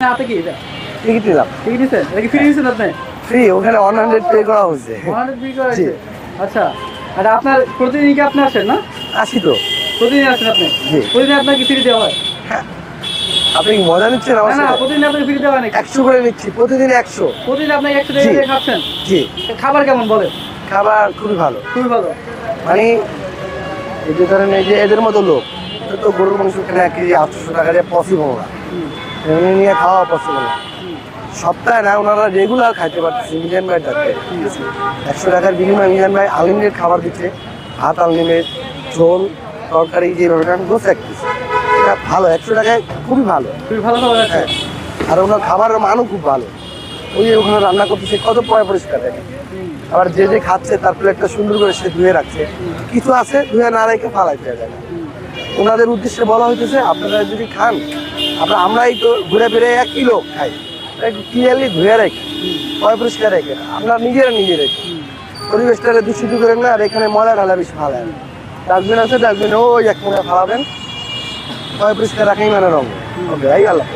হাতে কি? এটা টিকিট নিলাম। টিকিট নিছেন? এটা কি ফ্রি নিছেন আপনি? ফ্রি ওখানে ওয়ান হান্ড্রেড পে করা হয়েছে। ওয়ান ফ্রি করা হয়েছে। আচ্ছা আর আপনার প্রতিদিন কি আপনি আসেন না? আসি তো। প্রতিদিন আসেন আপনি? জি। প্রতিদিন আপনাকে ফ্রি দেওয়া হয়? আপনি মজা নিচ্ছেন না আমার না প্রতিদিন আপনাকে ফ্রি দেওয়া হয় নাকি? করে নিচ্ছি প্রতিদিন একশো। প্রতিদিন আপনাকে একশো টাকা দিয়ে খাচ্ছেন? জি। খাবার কেমন বলে খাবার খুবই ভালো। খুবই ভালো। মানে এই যে ধরেন এই যে এদের মতো লোক তো গরুর মাংস কেনা কেজি আটশোশো টাকা দিয়ে পসিবল না? হুম, নিয়ে খাওয়া পসিবল না। সপ্তাহে না ওনারা রেগুলার খাইতে পারতেছে মিজান ভাই ডাকতে একশো টাকার বিনিময়ে মিজান ভাই আনলিমিটেড খাবার দিচ্ছে। ভাত আনলিমিটেড ঝোল তরকারি যেভাবে আমি দোষ এক। এটা ভালো একশো টাকায় খুবই ভালো। খুবই ভালো খাবার হ্যাঁ। আর ওনার খাবারের মানও খুব ভালো। ওই ওখানে রান্না করতেছে কত পয় পরিষ্কার দেখে আবার যে যে খাচ্ছে তার প্লেটটা সুন্দর করে সে ধুয়ে রাখছে। কিছু আছে ধুয়ে না রেখে ফালাই দেওয়া যায় ওনাদের উদ্দেশ্যে বলা হইতেছে আপনারা যদি খান আপনারা আমরাই ঘুরে ফিরে একই লোক খাই। ক্লিয়ারলি ধুয়ে রেখে, পয় পরিষ্কার রেখে। আমরা নিজেরা নিজে রেখে। পরিবেশটা দূষিত করেন না, আর এখানে ময়লা ঢালা বেশি ফালায় ডাস্টবিন আছে, ডাস্টবিন ওই এক মনে ফালাবেন। পয় পরিষ্কার রাখেই মানে রঙ। ওকে আল্লাহ।